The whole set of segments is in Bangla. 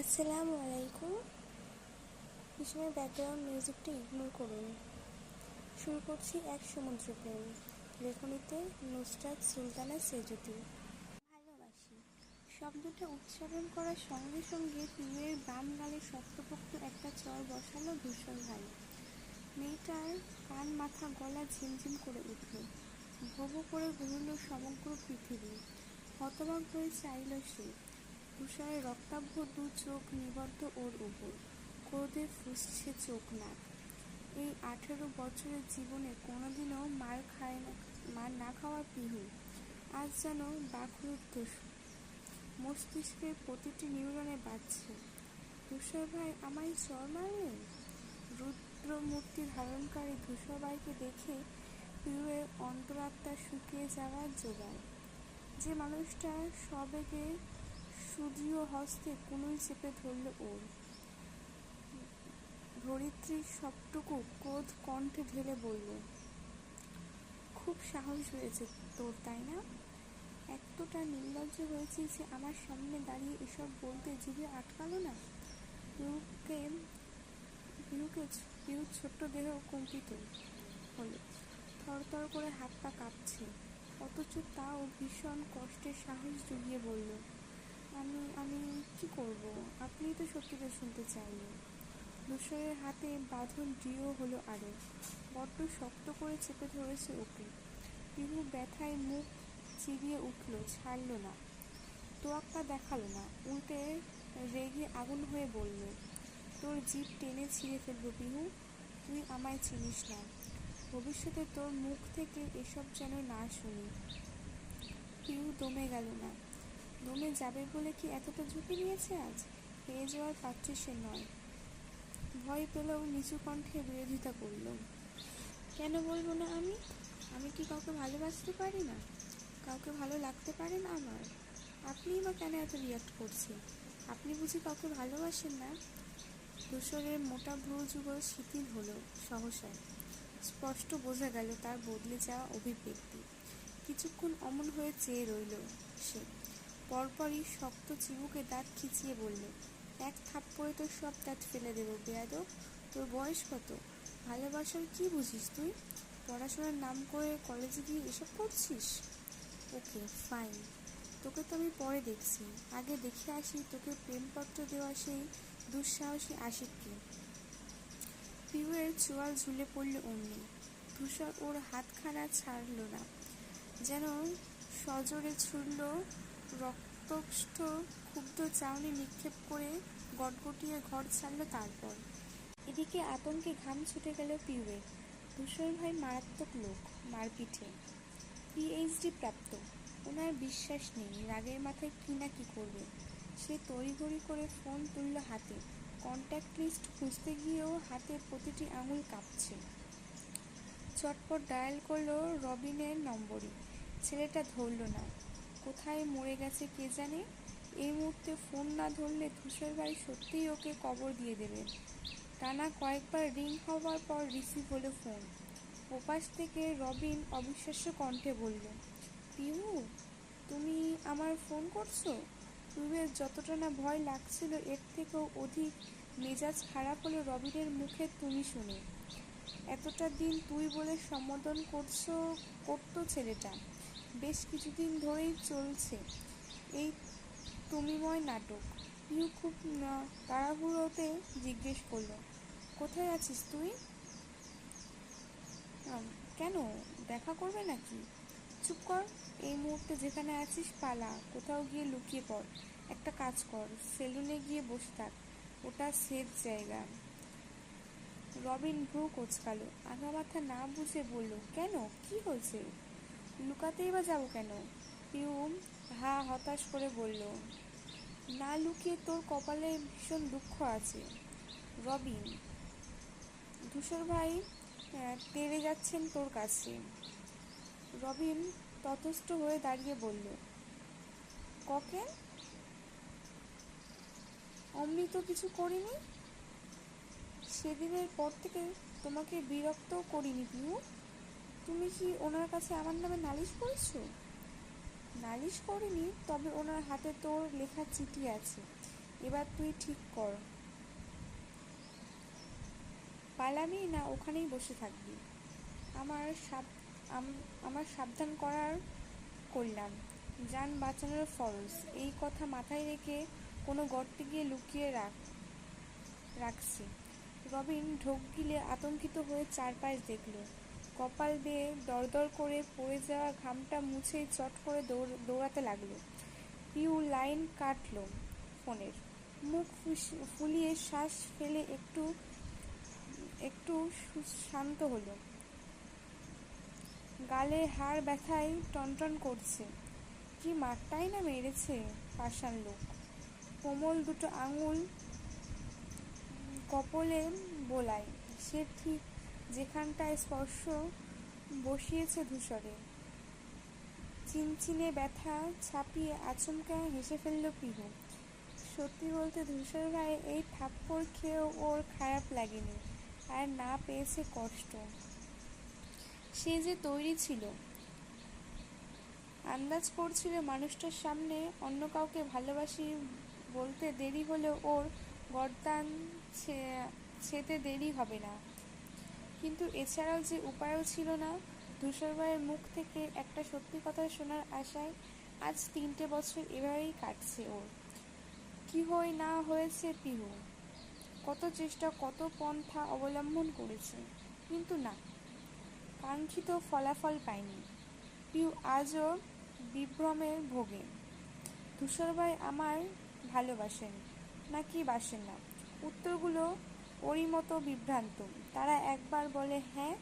আসসালামু আলাইকুম। পিছনের ব্যাকগ্রাউন্ড মিউজিকটা ইগনোর করুন। শুরু করছি এক সমুদ্র প্রেম। লেখনীতে নুসরাত সুলতানা সেজুতি। ভালোবাসি। শব্দটা উচ্চারণ করার সঙ্গে সঙ্গে পিউয়ের বাম গালে শক্তপোক্ত একটা চর বসালো ভূষণ ভাই মেয়েটার কান মাথা গলা ঝিমঝিম করে উঠল। ভোগ করে ঘুরল সমগ্র পৃথিবী। হতবাক হয়ে চাইল সে। তুষারের রক্তাভ দু চোখ নিবদ্ধ ওর উপর। ক্রোধে ফুসছে চোখ নাক। এই আঠেরো বছরের জীবনে কোনোদিনও মার খায় না, মার না খাওয়া পিহু। আজ যেন বাকরুদ্ধ মস্তিষ্কের প্রতিটি নিউরনে বাজছে। তুষার ভাই, আমায় চর মারলেন রুদ্র মূর্তি ধারণকারী ধূসরবাইকে দেখে পিউয়ের অন্তরাত্মা শুকিয়ে যাওয়ার জোগাড়। যে মানুষটা সবেগে সুদৃঢ় হস্তে কুনুই চেপে ধরল ওর। ধরিত্রীর সবটুকু ক্রোধ কণ্ঠে ঢেলে বলল, খুব সাহস হয়েছে তোর, তাই না? এতটা নির্লজ্জ হয়েছে যে আমার সামনে দাঁড়িয়ে এসব বলতে জিভে আটকালো না? পিউকে পিউকে পিউর ছোট্ট দেহ কম্পিত হলো। থরথর করে হাত পা কাঁপছে, অথচ তাও ভীষণ কষ্টের সাহস জুগিয়ে বলল আমি আমি কি করব? আপনি তো সত্যিটা শুনতে চাইলেন। ধূসরের হাতে বাঁধন দৃঢ় হলো আরও বড্ড শক্ত করে চেপে ধরেছে ওকে বিহু ব্যথায় মুখ চিরিয়ে উঠল, ছাড়ল না। তোয়াক্কা দেখাল না, উল্টে রেগে আগুন হয়ে বলল, তোর জিভ টেনে ছিঁড়ে ফেলব বিহু তুই আমায় চিনিস না। ভবিষ্যতে তোর মুখ থেকে এসব যেন না শুনি। পিহু দমে গেল না। দমে যাবে বলে কি এতটা ঝুঁকি নিয়েছে আজ? পেয়ে যাওয়ার পাত্রী সে নয়। ভয় পেলেও নিচু কণ্ঠে বিরোধিতা করল। কেন বলব না আমি? আমি কি কাউকে ভালোবাসতে পারি না? কাউকে ভালো লাগতে পারে না আমার? আপনিই বা কেন এত রিয়াক্ট করছেন? আপনি বুঝি কাউকে ভালোবাসেন না? ধূসরের মোটা ভ্রু যুগল শিথিল হলো সহসায় স্পষ্ট বোঝা গেল তার বদলে যাওয়া অভিব্যক্তি। কিছুক্ষণ অমন হয়ে চেয়ে রইল সে। পরপরই শক্ত চিবুকে দাঁত খিচিয়ে বললে, এক থাপ্পড়ে তোর সব দাঁত ফেলে দেবো বেয়াদ তোর বয়স কত? ভালোবাসার কি বুঝিস তুই? পড়াশোনার নাম করে কলেজে গিয়ে এসব করছিস? ওকে ফাইন তোকে তো আমি পরে দেখছি। আগে দেখে আসি তোকে প্রেমপত্র দেওয়া সেই দুঃসাহসী আশিককে। পিউয়ের চোয়াল ঝুলে পড়ল অমনি। তুষার ওর হাতখানা ছাড়ল না। যেন সজোরে ছুড়ল রক্তষ্ঠ ক্ষুব্ধ চাউনি নিক্ষেপ করে গটগটিয়ে ঘর ছাড়ল তারপর। এদিকে আতঙ্কে ঘাম ছুটে গেল পিউয়ে ধূসর ভাই মারাত্মক লোক মারপিঠে পিএইচডি প্রাপ্ত। ওনার বিশ্বাস নেই, রাগের মাথায় কি না কি করবে। সে তড়িঘড়ি করে ফোন তুলল হাতে। কন্ট্যাক্ট লিস্ট খুঁজতে গিয়েও হাতে প্রতিটি আঙুল কাঁপছে। চটপট ডায়াল করল রবিনের নম্বরই। ছেলেটা ধরল না। কোথায় মরে গেছে কে জানে? এই মুহূর্তে ফোন না ধরলে ধূসর ভাই সত্যিই ওকে কবর দিয়ে দেবে। টানা কয়েকবার রিং হওয়ার পর রিসিভ হলো ফোন। ওপাশ থেকে রবিন অবিশ্বাস্য কণ্ঠে বলল পিহু তুমি আমার ফোন করছ? পিহুয়ের যতটা না ভয় লাগছিল এর থেকেও অধিক মেজাজ খারাপ হলো রবিনের মুখে তুমি শুনে। এতটা দিন তুই বলে সম্বোধন করছ, করতো ছেলেটা। বেশ কিছুদিন ধরেই চলছে এই তুমিময় নাটক। পিহু খুব তাড়াহুড়োতে জিজ্ঞেস করল, কোথায় আছিস তুই? কেন, দেখা করবে নাকি? চুপ কর, এই মুহূর্তে যেখানে আছিস পালা, কোথাও গিয়ে লুকিয়ে পড়। একটা কাজ কর, সেলুনে গিয়ে বসে থাক, ওটা সেফ জায়গা। রবিন ভ্রু কোচকালো, আগা মাথা না বুঝে বলল, কেন? কি হয়েছে? লুকাতেই বা যাব কেন? পিউ হা হতাশ করে বলল, না লুকিয়ে তোর কপালে ভীষণ দুঃখ আছে। রবিন, ধূসর ভাই তেড়ে যাচ্ছেন তোর কাছে। রবিন ততস্থ হয়ে দাঁড়িয়ে বলল ককেন অমনি তো কিছু করিনি? সেদিনের পর থেকে তোমাকে বিরক্তও করিনি পিউ। তুমি কি ওনার কাছে আমার নামে নালিশ করেছ? নালিশ করিনি, তবে ওনার হাতে তোর লেখা চিঠি আছে। এবার তুই ঠিক কর। পালাবি না ওখানেই বসে থাকবি। আমার সাব, আম- আমার সাবধান করার করলাম যান বাঁচানোর ফরজ। এই কথা মাথায় রেখে কোনো গর্তে গিয়ে লুকিয়ে রাখ, রাখছি। রবিন ঢোক গিলে আতঙ্কিত হয়ে চারপাশ দেখল। কপাল বেয়ে দরদর করে পড়ে যাওয়া ঘামটা মুছে চট করে দৌড়, দৌড়াতে লাগল। পিউ লাইন কাটলো ফোনের। মুখ ফুলিয়ে শ্বাস ফেলে একটু একটু শান্ত হলো। গালে হাড় ব্যথায় টনটন করছে। কি মারটাই না মেরেছে পাষাণ লোক। কোমল দুটো আঙুল কপলে বোলায়। সে ঠিক যেখানটায় স্পর্শ বসিয়েছে ধূসরে। চিনচিনে ব্যথা ছাপিয়ে আচমকা হেসে ফেলল পিহু। সত্যি বলতে ধূসর ভাই এই থাপ্পড় খেয়েও ওর খারাপ লাগেনি আর না পেয়েছে কষ্ট। সে যে তৈরি ছিল। আন্দাজ করছিল মানুষটার সামনে অন্য কাউকে ভালোবাসি বলতে দেরি হলেও ওর গরদান ছেতে দেরি হবে না। কিন্তু এছাড়াও যে উপায়ও ছিল না, ধূসর ভাইয়ের মুখ থেকে একটা সত্যি কথা শোনার আশায় আজ তিনটে বছর এভাবেই কাটছে ওর। কি হয় না হয়েছে পিহু কত চেষ্টা, কত পন্থা অবলম্বন করেছে, কিন্তু না। কাঙ্ক্ষিত ফলাফল পায়নি। পিউ আজও বিভ্রমে ভোগে। ধূসরভাই আমার ভালোবাসেন, নাকি বাসেন না? উত্তরগুলো ওরই মতো বিভ্রান্ত। তারা একবার বলে হ্যাঁ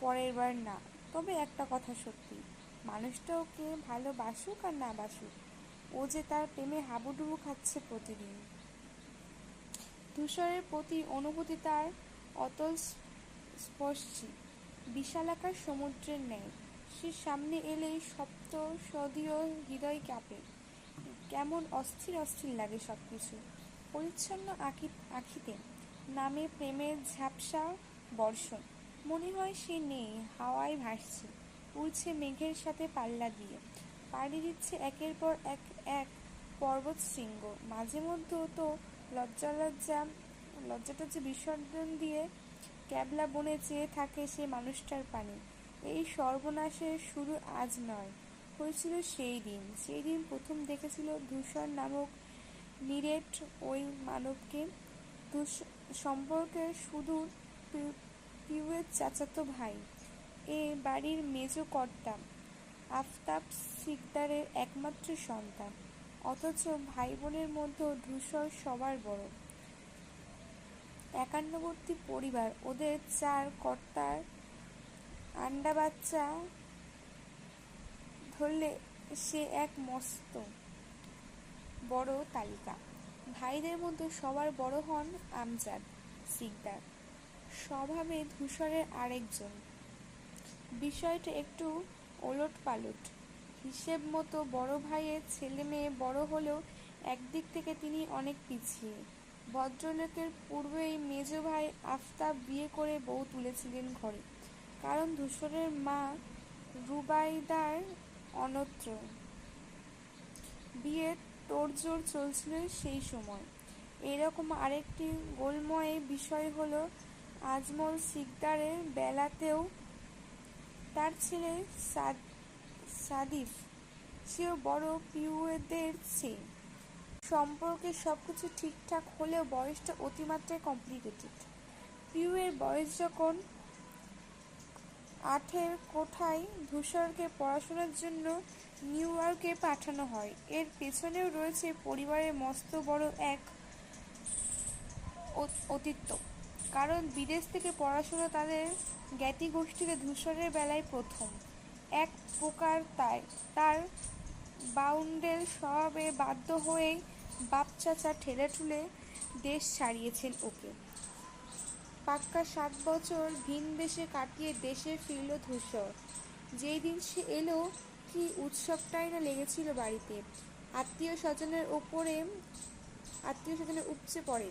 পরের বার না। তবে একটা কথা সত্যি মানুষটা ওকে ভালোবাসুক আর না বাসুক, ও যে তার প্রেমে হাবুডুবু খাচ্ছে প্রতিদিন। ধূসরের প্রতি অনুভূতি তার অতল স্পর্শী বিশালাকার সমুদ্রের ন্যায়। সে সামনে এলেই সপ্ত সদীয় হৃদয় কাঁপে। কেমন অস্থির অস্থির লাগে সব কিছু পরিচ্ছন্ন আঁকি, আঁখিতে নামে প্রেমের ঝাপসা বর্ষণ। মনে হয় সে নেই, হাওয়ায় ভাসছে। উড়ছে মেঘের সাথে পাল্লা দিয়ে। পাড়ি দিচ্ছে একের পর এক এক পর্বত শৃঙ্গ। মাঝে মধ্যেও তো লজ্জা লজ্জা লজ্জাটা যে বিসর্জন দিয়ে ক্যাবলা বনে চেয়ে থাকে সে মানুষটার পানে। এই সর্বনাশের শুরু আজ নয়, হয়েছিল সেই দিন। সেই দিন প্রথম দেখেছিল ধূসর নামক নিরেট ওই মানবকে। সম্পর্কে সুদূর পিউয়ের চাচাতো ভাই। এ বাড়ির মেজ কর্তা, আফতাব সিকদারের একমাত্র সন্তান। অথচ ভাই বোনের মধ্যে ধূসর সবার বড়। একান্নবর্তী পরিবার, ওদের চার কর্তার আন্ডা বাচ্চা ধরলে সে এক মস্ত বড় তালিকা। ভাইদের মধ্যে সবার বড় হন আমজাদ সিকদার। স্বভাবে ধূসরের আরেকজন। বিষয়টা একটু ওলট পালট হিসেব মতো বড় ভাইয়ের ছেলে মেয়ে বড় হলেও একদিক থেকে তিনি অনেক পিছিয়ে। ভদ্রলোকের পূর্বেই মেজ ভাই আফতাব বিয়ে করে বউ তুলেছিলেন ঘরে। কারণ ধূসরের মা রুবাইদার অনত্র। বিয়ের তোড়জোড় চলছিল সেই সময়। এরকম আরেকটি গোলময় বিষয় হলো আজমল সিকদারের বেলাতেও তার ছেলে সাদ সাদিফ। সেও বড় পিউদের চেয়ে সম্পর্কে সবকিছু ঠিকঠাক হলেও বয়সটা অতিমাত্রায় কমপ্লিকেটেড পিউয়ের বয়স যখন আঠের কোঠায় ধূসরকে পড়াশোনার জন্য নিউ ইয়র্কে পাঠানো হয়, এর পেছনেও রয়েছে পরিবারের মস্ত বড় এক অতীত্য। কারণ বিদেশ থেকে পড়াশোনা তাদের জ্ঞাতি গোষ্ঠীতে ধূসরের বেলায় প্রথম। এক প্রকার তাই, তার বাউন্ডেল স্বভাবে বাধ্য হয়েই বাপ চাচা ঠেলে ঠুলে দেশ ছাড়িয়েছেন ওকে। পাক্কা সাত বছর ভিন দেশে কাটিয়ে দেশে ফিরল ধূসর। যেই দিন সে এলো, কি উৎসবটাই না লেগেছিল বাড়িতে। আত্মীয় স্বজনের ওপরে আত্মীয় স্বজনের উপচে পড়ে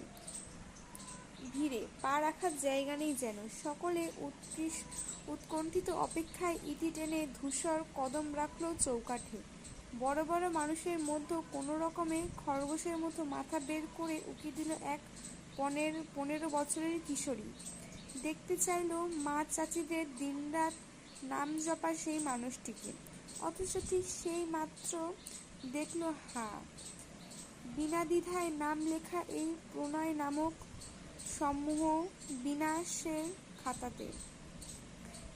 ভিড়ে পা রাখার জায়গা নেই যেন। সকলে উৎকৃষ্ট, উৎকণ্ঠিত অপেক্ষায় ইতি টেনে ধূসর কদম রাখল চৌকাঠে। বড় বড় মানুষের মধ্যে কোনো রকমে খরগোশের মতো মাথা বের করে উঁকি দিল এক পনেরো, পনেরো বছরের কিশোরী। দেখতে চাইল মা চাচিদের দিনরাত নাম জপা সেই মানুষটিকে। অথচ ঠিক সেই মাত্র দেখল হা। বিনা দ্বিধায় নাম লেখা এই প্রণয় নামক সমূহ বিনাশের খাতাতে।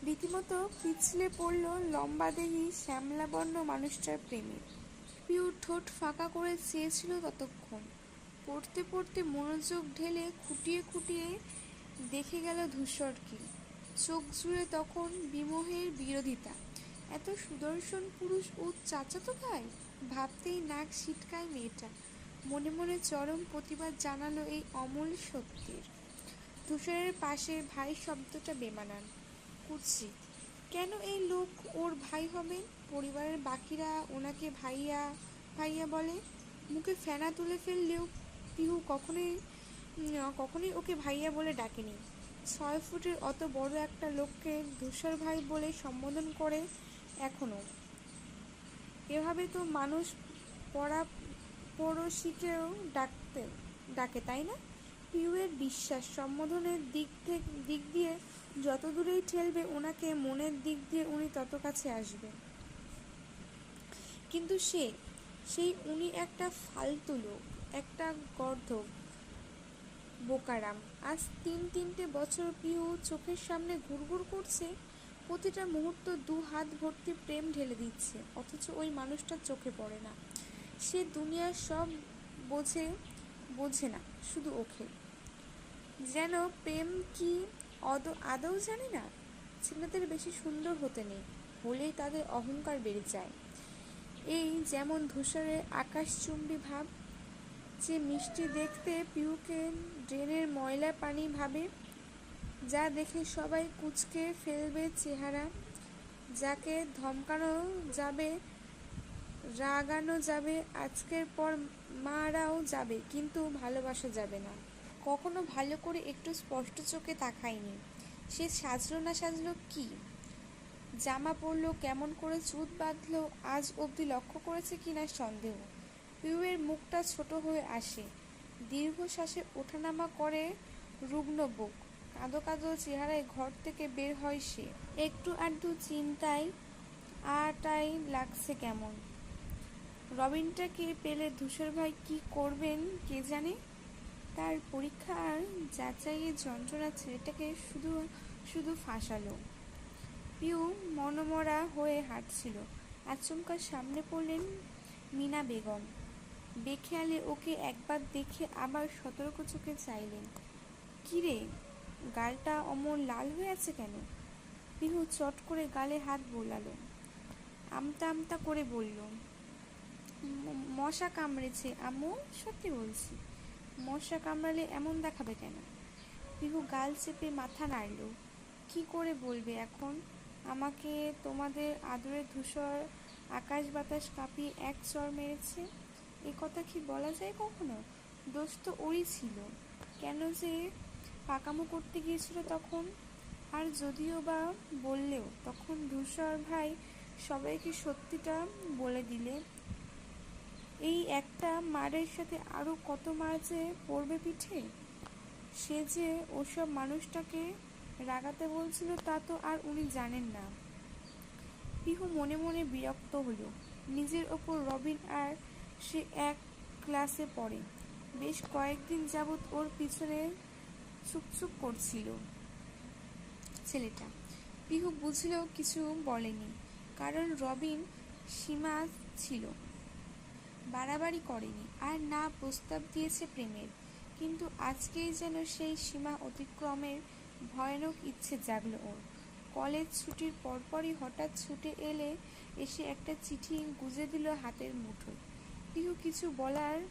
রীতিমতো পিছলে পড়ল লম্বাদেহী শ্যামলাবর্ণ মানুষটার প্রেমে। পিউ ঠোঁট ফাঁকা করে চেয়েছিল ততক্ষণ। পড়তে পড়তে মনোযোগ ঢেলে খুঁটিয়ে খুঁটিয়ে দেখে গেল ধূসরকে চোখ জুড়ে তখন বিমোহের বিরোধিতা। এত সুদর্শন পুরুষ ও চাচাতো ভাই? ভাবতেই নাক ছিটকায় মেয়েটা। মনে মনে চরম প্রতিবাদ জানালো এই অমূল শক্তির ধূসরের পাশে ভাই শব্দটা বেমানান। কুৎসিত কেন এই লোক ওর ভাই হবে? পরিবারের বাকিরা ওনাকে ভাইয়া ভাইয়া বলে। মুখে ফেনা তুলে ফেললেও পিহু কখনোই কখনোই ওকে ভাইয়া বলে ডাকেনি। ছয় ফুটের অত বড় একটা লোককে ধূসর ভাই বলে সম্বোধন করে এখনও। এভাবে তো মানুষ পড়া পড়োশিকেও ডাকতে, ডাকে, তাই না? পিউয়ের বিশ্বাস সম্বোধনের দিক থেকে, দিক দিয়ে যত দূরেই ঠেলবে ওনাকে মনের দিক দিয়ে উনি তত কাছে আসবে। কিন্তু সে, সেই উনি একটা ফালতু লোক, একটা গর্ধব, বোকারাম। আজ তিন তিনটে বছর পিউ চোখের সামনে ঘুরঘুর করছে, প্রতিটা মুহূর্ত দু হাত ভর্তি প্রেম ঢেলে দিচ্ছে, অথচ ওই মানুষটা চোখে পড়ে না। সে দুনিয়ার সব বোঝে বোঝে না, শুধু ওকে। যেন প্রেম কি অদ, আদৌ জানে না? ছেলেদের বেশি সুন্দর হতে নেই, হলেই তাদের অহংকার বেড়ে যায়। এই যেমন ধূসরের আকাশচুম্বী ভাব, যে মিষ্টি দেখতে পিউকে ড্রেনের ময়লা পানি ভাবে, যা দেখে সবাই কুচকে ফেলবে চেহারা, যাকে ধমকানো যাবে রাগানো যাবে, আজকের পর মারাও যাবে, কিন্তু ভালোবাসা যাবে না। কখনো ভালো করে একটু স্পষ্ট চোখে তাকায়নি। সে সাজলো না সাজলো কি? জামা পরলো, কেমন করে চুত বাঁধলো, আজ অবধি লক্ষ্য করেছে কিনা সন্দেহ। পিউয়ের মুখটা ছোট হয়ে আসে। দীর্ঘশ্বাসে ওঠানামা করে রুগ্ন বুক। কাঁদো কাঁদো চেহারায় ঘর থেকে বের হয় সে। একটু আধটু চিন্তায়, আটাই লাগছে কেমন। রবিনটাকে পেলে ধূসর ভাই কি করবেন কে জানে? তার পরীক্ষার যাচাইয়ের যন্ত্রণা ছেলেটাকে শুধু শুধু ফাঁসালো। পিউ মনমরা হয়ে হাঁটছিল। আচমকা সামনে পড়লেন মিনা বেগম। বেখেয়ালে ওকে একবার দেখে আবার সতর্ক চোখে চাইলেন। কিরে গালটা অমন লাল হয়ে আছে কেন? পিহু চট করে গালে হাত বোলালো। আমতা আমতা করে বলল "ম- মশা কামড়েছে। আম্মু, সত্যি বলছি। মশা কামড়ালে এমন দেখাবে কেন? পিহু গাল চেপে মাথা নাড়ল। কি করে বলবে এখন? আমাকে তোমাদের আদরের ধূসর আকাশ বাতাস কাঁপিয়ে এক চর মেরেছে? এ কথা কি বলা যায় কখনো? দোষ তো ওরই ছিল। কেন যে পাকামো করতে গিয়েছিল তখন? আর যদিও বা বললেও, তখন ধূসর ভাই সবাইকে সত্যিটা বলে দিলে। এই একটা মারের সাথে আরও কত মার যে পড়বে পিঠে? সে যে ওসব মানুষটাকে রাগাতে বলছিল তা তো আর উনি জানেন না। পিহু মনে মনে বিরক্ত হলো। নিজের ওপর রবিন আর সে এক ক্লাসে পড়ে। বেশ কয়েকদিন যাবৎ ওর পিছনে চুপচুপ করছিল ছেলেটা। পিহু বুঝলেও কিছু বলেনি, কারণ রবিন সীমা ছিল। বাড়াবাড়ি করেনি। আর না প্রস্তাব দিয়েছে প্রেমের। কিন্তু আজকেই যেন সেই সীমা অতিক্রমের ভয়ানক ইচ্ছে জাগলো ওর। কলেজ ছুটির পরপরই হঠাৎ ছুটে এলে এসে একটা চিঠি গুজে দিল হাতের মুঠোয়। পিহু কিছু বলার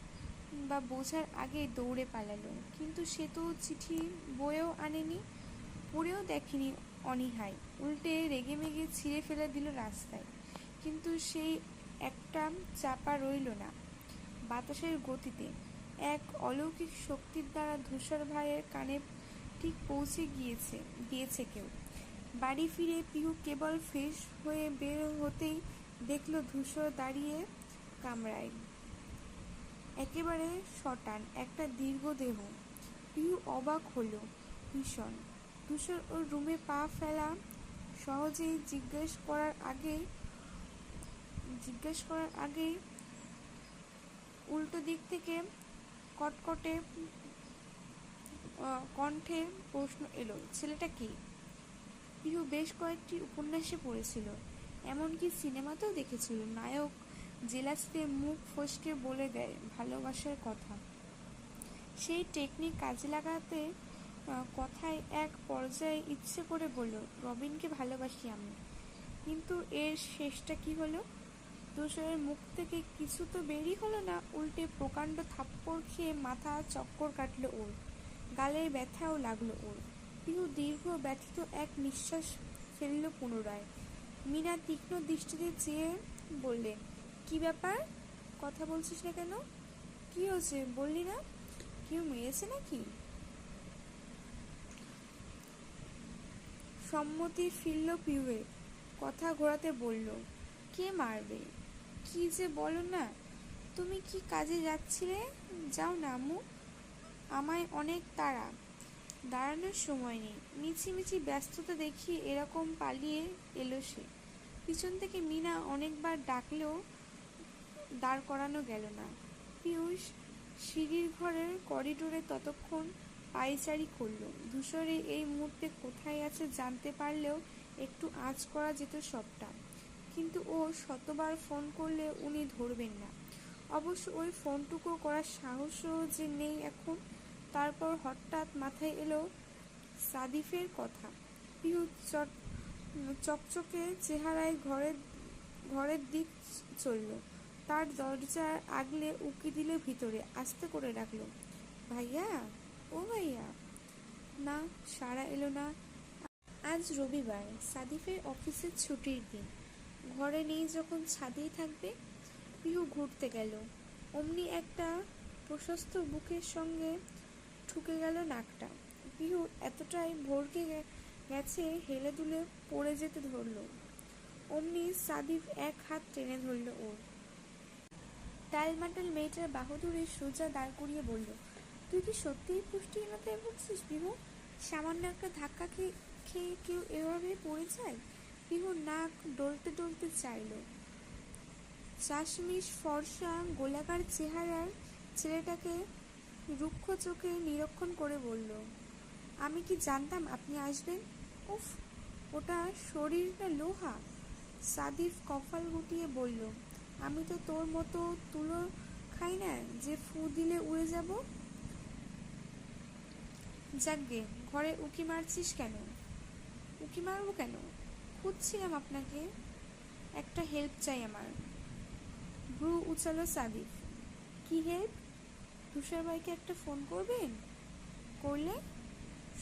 বা বোঝার আগে দৌড়ে পালালো। কিন্তু সে তো চিঠি বয়েও আনেনি, পড়েও দেখেনি অনীহায়। উল্টে রেগে মেগে ছিঁড়ে ফেলে দিল রাস্তায়। কিন্তু সেই একটা চাপা রইল না। বাতাসের গতিতে এক অলৌকিক শক্তির দ্বারা ধূসর ভাইয়ের কানে ঠিক পৌঁছে গিয়েছে গিয়েছে কেউ। বাড়ি ফিরে পিহু কেবল ফ্রেশ হয়ে বের হতেই দেখল ধূসর দাঁড়িয়ে কামড়ায় একেবারে শটান, একটা দীর্ঘ দেহ। পিহু অবাক হলো, ভীষণ। ধূসর ওর রুমে পা ফেলা সহজেই জিজ্ঞেস করার আগে জিজ্ঞেস করার আগেই উল্টো দিক থেকে কটকটে কণ্ঠে প্রশ্ন এলো, ছেলেটা কি? পিহু বেশ কয়েকটি উপন্যাসে পড়েছিল। এমনকি সিনেমাতেও দেখেছিল। নায়ক জেলাসিতে মুখ ফসকে বলে দেয় ভালোবাসার কথা। সেই টেকনিক কাজে লাগাতে কথায় এক পর্যায়ে ইচ্ছে করে বলল, রবিনকে ভালোবাসি আমি। কিন্তু এর শেষটা কি হলো? তুষারের মুখ থেকে কিছু তো বেরই হলো না। উল্টে প্রকাণ্ড থাপ্পড় খেয়ে মাথা চক্কর কাটলো ওর। গালের ব্যথাও লাগল ওর। পিহু দীর্ঘ ব্যথিত এক নিঃশ্বাস ফেলল পুনরায়। মিনা তীক্ষ্ণ দৃষ্টিতে চেয়ে বললেন কি ব্যাপার? কথা বলছিস না কেন? কি হয়েছে? বললি না? কেউ মেরেছে নাকি? সম্মতি ফিরল পিউয়ে কথা ঘোরাতে বলল, কে মারবে? কি যে বলো না? তুমি কি কাজে যাচ্ছিলে? যাও না, আম্মু। আমায় অনেক তাড়া। দাঁড়ানোর সময় নেই। মিছিমিছি ব্যস্ততা দেখিয়ে এরকম পালিয়ে এলো সে। পিছন থেকে মিনা অনেকবার ডাকলেও দাঁড় করানো গেল না। পিয়ুষ সিঁড়ির ঘরের করিডোরে ততক্ষণ পায়চারি করল। ধূসরে এই মুহূর্তে কোথায় আছে জানতে পারলেও একটু আঁচ করা যেত সবটা। কিন্তু ও শতবার ফোন করলে উনি ধরবেন না। অবশ্য ওই ফোনটুকু করার সাহসও যে নেই এখন, তারপর হঠাৎ মাথায় এলো সাদিফের কথা। পিহু চট, চকচকে চেহারায় ঘরের ঘরের দিক চলল। তার দরজার আগলে উকি দিলে ভিতরে, আস্তে করে ডাকলো, ভাইয়া, ও ভাইয়া। না, সারা এলো না। আজ রবিবার, সাদিফের অফিসের ছুটির দিন। ঘরে নেই যখন ছাদেই থাকবে পিহু ঘুরতে গেল। অমনি একটা প্রশস্ত বুকের সঙ্গে ঠুকে গেল নাকটা। পিহু এতটাই ভরকে গেছে হেলে দুলে পড়ে যেতে ধরলো। অমনি সাদিফ এক হাত টেনে ধরল ওর। টালমাটাল মেয়েটার বাহুদুরে সোজা দাঁড় করিয়ে বলল, তুই কি সত্যিই পুষ্টিহীনতায় ভুগছিস বিহু সামান্য একটা ধাক্কা খেয়ে খেয়ে কেউ এভাবে পড়ে যায়? বিহুর নাক ডলতে ডলতে চাইল। চাশমিশ, ফর্সা, গোলাকার চেহারার ছেলেটাকে রুক্ষ চোখে নিরীক্ষণ করে বলল, আমি কি জানতাম আপনি আসবেন? উফ, ওটা শরীরটা লোহা। সাদিফ কপাল গুটিয়ে বলল, আমি তো তোর মতো তুলো খাই না, যে ফু দিলে উড়ে যাব? যাকগে ঘরে উকি মারছিস কেন? উকি মারবো কেন? খুঁজছিলাম আপনাকে। একটা হেল্প চাই আমার। ব্রু উচালো সাদিফ। কি হেল্প তুষার ভাইকে একটা ফোন করবেন? করলে?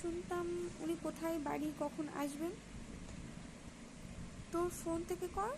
শুনতাম উনি কোথায়, বাড়ি, কখন আসবেন? তোর ফোন থেকে কর।